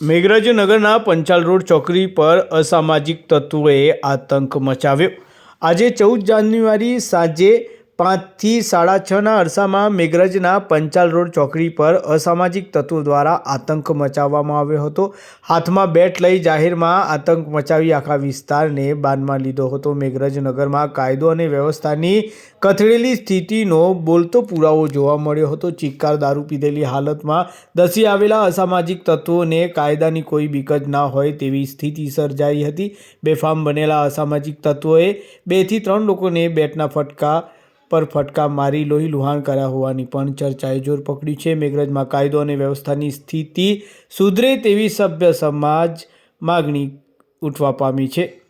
મેઘરજ નગરના પંચાલ રોડ ચોકડી પર અસામાજિક તત્વોએ આતંક મચાવ્યો. આજે ચૌદ જાન્યુઆરી સાંજે પાંચથી સાડા છના અરસામાં મેઘરજના પંચાલ રોડ ચોકડી પર અસામાજિક તત્વો દ્વારા આતંક મચાવવામાં આવ્યો હતો. હાથમાં બેટ લઈ જાહેરમાં આતંક મચાવી આખા વિસ્તારને બાનમાં લીધો હતો. મેઘરજ નગરમાં કાયદો અને વ્યવસ્થાની કથળેલી સ્થિતિનો બોલતો પુરાવો જોવા મળ્યો હતો. ચિક્કાર દારૂ પીધેલી હાલતમાં દસી આવેલા અસામાજિક તત્વોને કાયદાની કોઈ બીક ના હોય તેવી સ્થિતિ સર્જાઈ હતી. બેફામ બનેલા અસામાજિક તત્વોએ બેથી ત્રણ લોકોને બેટના ફટકા પર ફટકા મારી લોહી લુહાણ કર્યા હોવાની પણ ચર્ચાએ જોર પકડ્યું છે. મેઘરજમાં કાયદો અને વ્યવસ્થાની સ્થિતિ સુધરે તેવી સભ્ય સમાજ માગણી ઉઠવા પામી છે.